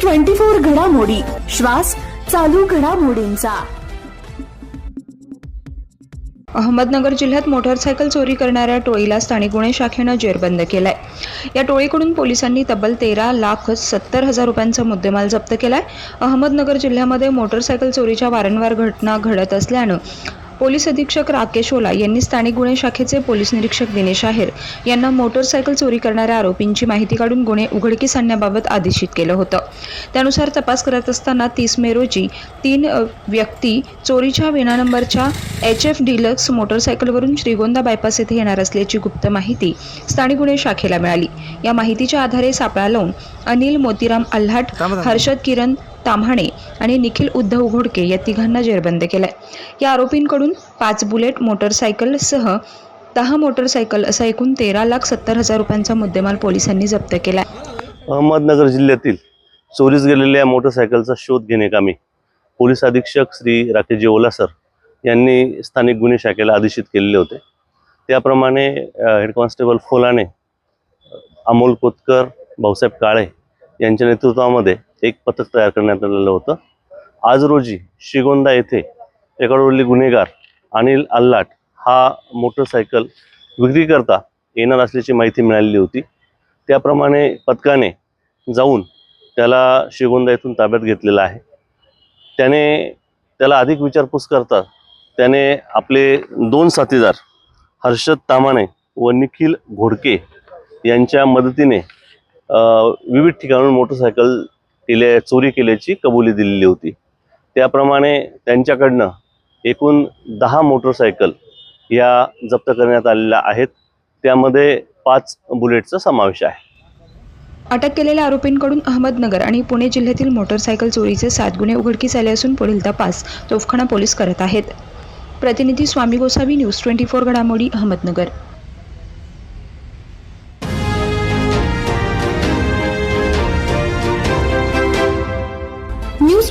News twenty four घडामोडी. श्वास चालू घडामोडींचा. अहमदनगर जिल्ह्यात मोटरसायकल चोरी करणाऱ्या टोळीला स्थानिक गुन्हे शाखेनं जेरबंद केलाय. या टोळीकडून पोलिसांनी तब्बल तेरा लाख सत्तर हजार रुपयांचा मुद्देमाल जप्त केलाय. अहमदनगर जिल्ह्यामध्ये मोटरसायकल चोरीच्या वारंवार घटना घडत असल्यानं पोलीस अधीक्षक राकेश ओला यांनी स्थानिक गुन्हे शाखेचे पोलीस निरीक्षक दिनेश आहेर यांना मोटरसायकल चोरी करणाऱ्या आरोपींची माहिती काढून गुन्हे उघडकीस आणण्याबाबत आदेशित केलं होतं. त्यानुसार तपास करत असताना तीस मे रोजी तीन व्यक्ती चोरीच्या विना नंबरच्या एच एफ डिलक्स मोटरसायकलवरून श्रीगोंदा बायपास येथे येणार असल्याची गुप्त माहिती स्थानिक गुन्हे शाखेला मिळाली. या माहितीच्या आधारे सापळा लावून अनिल मोतीराम आल्हाट हर्षद किरण ताम्हाणे आणि निखिल उद्धव घोडके या तिघांना जेरबंद केलाय. या आरोपींकडून पाच बुलेट मोटरसायकलसह दहा मोटरसायकल असा एकूण तेरा लाख सत्तर हजार रुपयांचा मुद्देमाल पोलिसांनी जप्त केलाय. अहमदनगर जिल्ह्यातील चोरीस गेलेल्या मोटरसायकलचा शोध घेणे कामी पोलीस अधीक्षक श्री राकेशजी ओला सर यांनी स्थानिक गुन्हे शाखेला आदेशित केलेले होते. त्याप्रमाणे हेड कॉन्स्टेबल फोलाने अमोल कोतकर भाऊसाहेब काळे यांच्या नेतृत्वामध्ये एक पथक तयार करण्यात आलेलं होतं. आज रोजी श्रीगोंदा येथे एकाडोरली गुन्हेगार अनिल अल्लाट हा मोटरसायकल विक्रीकरता येणार असल्याची माहिती मिळालेली होती. त्याप्रमाणे पथकाने जाऊन त्याला श्रीगोंदा येथून ताब्यात घेतलेला आहे. त्याने त्याला अधिक विचारपूस करता त्याने आपले दोन साथीदार हर्षद तामाणे व निखिल घोडके यांच्या मदतीने विविध ठिकाणून मोटरसायकल केल्या चोरी केल्याची कबुली दिलेली होती. त्याप्रमाणे त्यांच्याकडनं एकूण दहा मोटरसायकल या जप्त करण्यात आलेल्या आहेत. त्यामध्ये पाच बुलेटचा समावेश आहे. अटक केलेल्या आरोपींकडून अहमदनगर आणि पुणे जिल्ह्यातील मोटरसायकल चोरीचे सात गुन्हे उघडकीस आले असून पुढील तपास तोफखाना पोलीस करत आहेत. प्रतिनिधी Swami Gosavi news twenty four घडामोडी अहमदनगर.